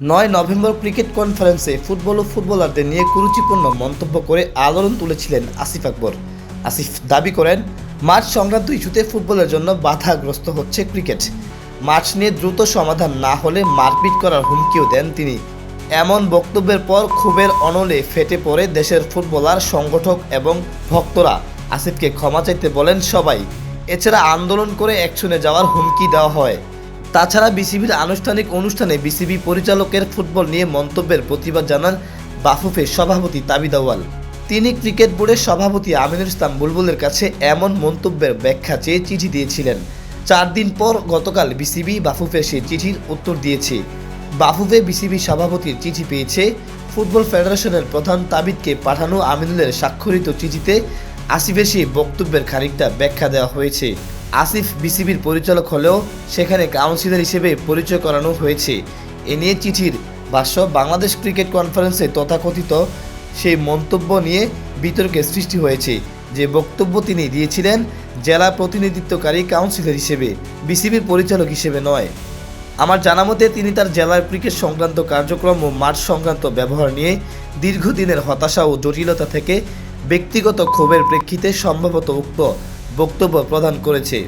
নয় November cricket কনফারেন্সে football ও ফুটবলারদের নিয়ে কুরুচিপূর্ণ মন্তব্য করে আলোড়ন তুলেছিলেন আসিফ আকবর। আসিফ দাবি করেন মার্চ সংক্রান্ত ইস্যুতে ফুটবলের জন্য বাধাগ্রস্ত হচ্ছে ক্রিকেট। মার্চ নিয়ে দ্রুত সমাধান না হলে মারপিট করার হুমকিও দেন তিনি। এমন বক্তব্যের পর ক্ষোভের অনলে ফেটে পড়ে দেশের ফুটবলার, সংগঠক এবং ভক্তরা। আসিফকে ক্ষমা চাইতে বলেন সবাই। এছাড়া আন্দোলন করে অ্যাকশনে যাওয়ার হুমকি দেওয়া হয়। তাছাড়া বিসিবির আনুষ্ঠানিক অনুষ্ঠানে বিসিবি পরিচালকের ফুটবল নিয়ে মন্তব্যের প্রতিবাদ জানান বাফুফের সভাপতি তাবিদ আউয়াল। তিনি ক্রিকেট বোর্ডের সভাপতি আমিনুল ইসলাম বুলবুলের কাছে এমন মন্তব্যের ব্যাখ্যা চেয়ে চিঠি দিয়েছিলেন। চার দিন পর গতকাল বিসিবি বাফুফে সেই চিঠির উত্তর দিয়েছে। বাফুফে বিসিবি সভাপতির চিঠি পেয়েছে, ফুটবল ফেডারেশনের প্রধান তাবিদকে পাঠানো আমিনুলের স্বাক্ষরিত চিঠিতে আসিফের সেই বক্তব্যের খানিকটা ব্যাখ্যা দেওয়া হয়েছে। আসিফ বিসিবির পরিচালক হলেও সেখানে কাউন্সিলর হিসেবে পরিচয় করানো হয়েছে। এ নিয়ে চিঠির ভাষ্য, বাংলাদেশ ক্রিকেট কনফারেন্সে তথাকথিত সেই মন্তব্য নিয়ে বিতর্কের সৃষ্টি হয়েছে। যে বক্তব্য তিনি দিয়েছিলেন জেলা প্রতিনিধিত্বকারী কাউন্সিলর হিসেবে, বিসিবির পরিচালক হিসেবে নয়। আমার জানা মতে তিনি তার জেলার ক্রিকেট সংক্রান্ত কার্যক্রম ও মাঠ সংক্রান্ত ব্যবহার নিয়ে দীর্ঘদিনের হতাশা ও জটিলতা থেকে ব্যক্তিগত ক্ষোভের প্রেক্ষিতে সম্ভবত উক্ত বক্তব্য প্রদান করেছে।